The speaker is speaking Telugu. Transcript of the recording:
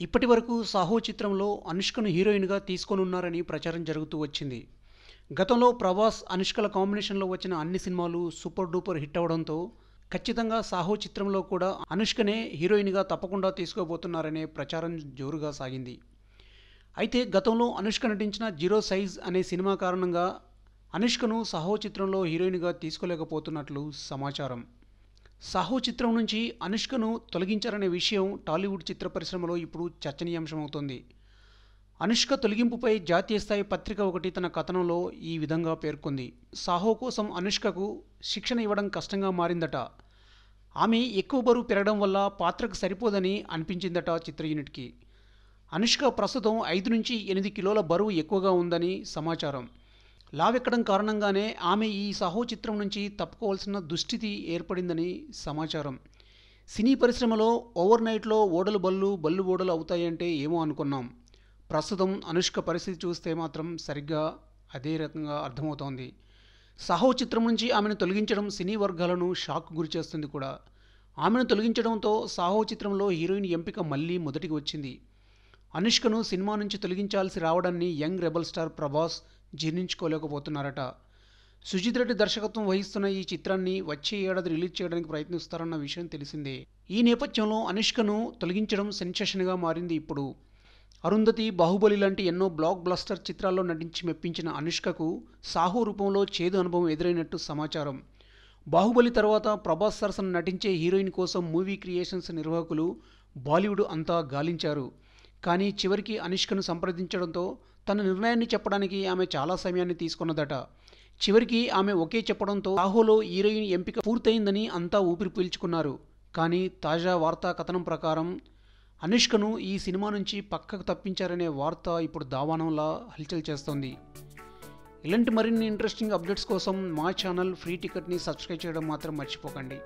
ఇప్పటి వరకు సాహో చిత్రంలో అనుష్కను హీరోయిన్గా తీసుకోనున్నారని ప్రచారం జరుగుతూ వచ్చింది. గతంలో ప్రభాస్ అనుష్కల కాంబినేషన్లో వచ్చిన అన్ని సినిమాలు సూపర్ డూపర్ హిట్ అవడంతో ఖచ్చితంగా సాహో చిత్రంలో కూడా అనుష్కనే హీరోయిన్గా తప్పకుండా తీసుకోబోతున్నారనే ప్రచారం జోరుగా సాగింది. అయితే గతంలో అనుష్క నటించిన జీరో సైజ్ అనే సినిమా కారణంగా అనుష్కను సాహో చిత్రంలో హీరోయిన్గా తీసుకోలేకపోతున్నట్లు సమాచారం. సాహో చిత్రం నుంచి అనుష్కను తొలగించారనే విషయం టాలీవుడ్ చిత్ర పరిశ్రమలో ఇప్పుడు చర్చనీయాంశమవుతోంది. అనుష్క తొలగింపుపై జాతీయ స్థాయి పత్రిక ఒకటి తన కథనంలో ఈ విధంగా పేర్కొంది. సాహో కోసం అనుష్కకు శిక్షణ ఇవ్వడం కష్టంగా మారిందట. ఆమె ఎక్కువ బరువు పెరగడం వల్ల పాత్రకు సరిపోదని అనిపించిందట చిత్ర యూనిట్కి. అనుష్క ప్రస్తుతం ఐదు నుంచి ఎనిమిది కిలోల బరువు ఎక్కువగా ఉందని సమాచారం. లావెక్కడం కారణంగానే ఆమె ఈ సాహో చిత్రం నుంచి తప్పుకోవాల్సిన దుస్థితి ఏర్పడిందని సమాచారం. సినీ పరిశ్రమలో ఓవర్ నైట్లో ఓడలు బళ్ళు బళ్ళు ఓడలు అవుతాయంటే ఏమో అనుకున్నాం. ప్రస్తుతం అనుష్క పరిస్థితి చూస్తే మాత్రం సరిగ్గా అదే రకంగా అర్థమవుతోంది. సాహో చిత్రం నుంచి ఆమెను తొలగించడం సినీ వర్గాలను షాక్ గురిచేస్తుంది కూడా. ఆమెను తొలగించడంతో సాహో చిత్రంలో హీరోయిన్ ఎంపిక మళ్ళీ మొదటికి వచ్చింది. అనుష్కను సినిమా నుంచి తొలగించాల్సి రావడాన్ని యంగ్ రెబల్ స్టార్ ప్రభాస్ జీర్ణించుకోలేకపోతున్నారట. సుజిత్ రెడ్డి దర్శకత్వం వహిస్తున్న ఈ చిత్రాన్ని వచ్చే ఏడాది రిలీజ్ చేయడానికి ప్రయత్నిస్తారన్న విషయం తెలిసిందే. ఈ నేపథ్యంలో అనుష్కను తొలగించడం సెన్సేషన్గా మారింది ఇప్పుడు. అరుంధతి బాహుబలి లాంటి ఎన్నో బ్లాక్ బ్లస్టర్ చిత్రాల్లో నటించి మెప్పించిన అనుష్కకు సాహో రూపంలో చేదు అనుభవం ఎదురైనట్టు సమాచారం. బాహుబలి తర్వాత ప్రభాస్ సరసన నటించే హీరోయిన్ కోసం మూవీ క్రియేషన్స్ నిర్వాహకులు బాలీవుడ్ అంతా గాలించారు. కానీ చివరికి అనుష్కను సంప్రదించడంతో తన నిర్ణయాన్ని చెప్పడానికి ఆమె చాలా సమయాన్ని తీసుకున్నదట. చివరికి ఆమె ఒకే చెప్పడంతో సాహోలో హీరోయిన్ ఎంపిక పూర్తయిందని అంతా ఊపిరి పీల్చుకున్నారు. కానీ తాజా వార్తా కథనం ప్రకారం అనుష్కను ఈ సినిమా నుంచి పక్కకు తప్పించారనే వార్త ఇప్పుడు దావానంలా హల్చల్ చేస్తోంది. ఇలాంటి మరిన్ని ఇంట్రెస్టింగ్ అప్డేట్స్ కోసం మా ఛానల్ ఫ్రీ టికెట్ని సబ్స్క్రైబ్ చేయడం మాత్రం మర్చిపోకండి.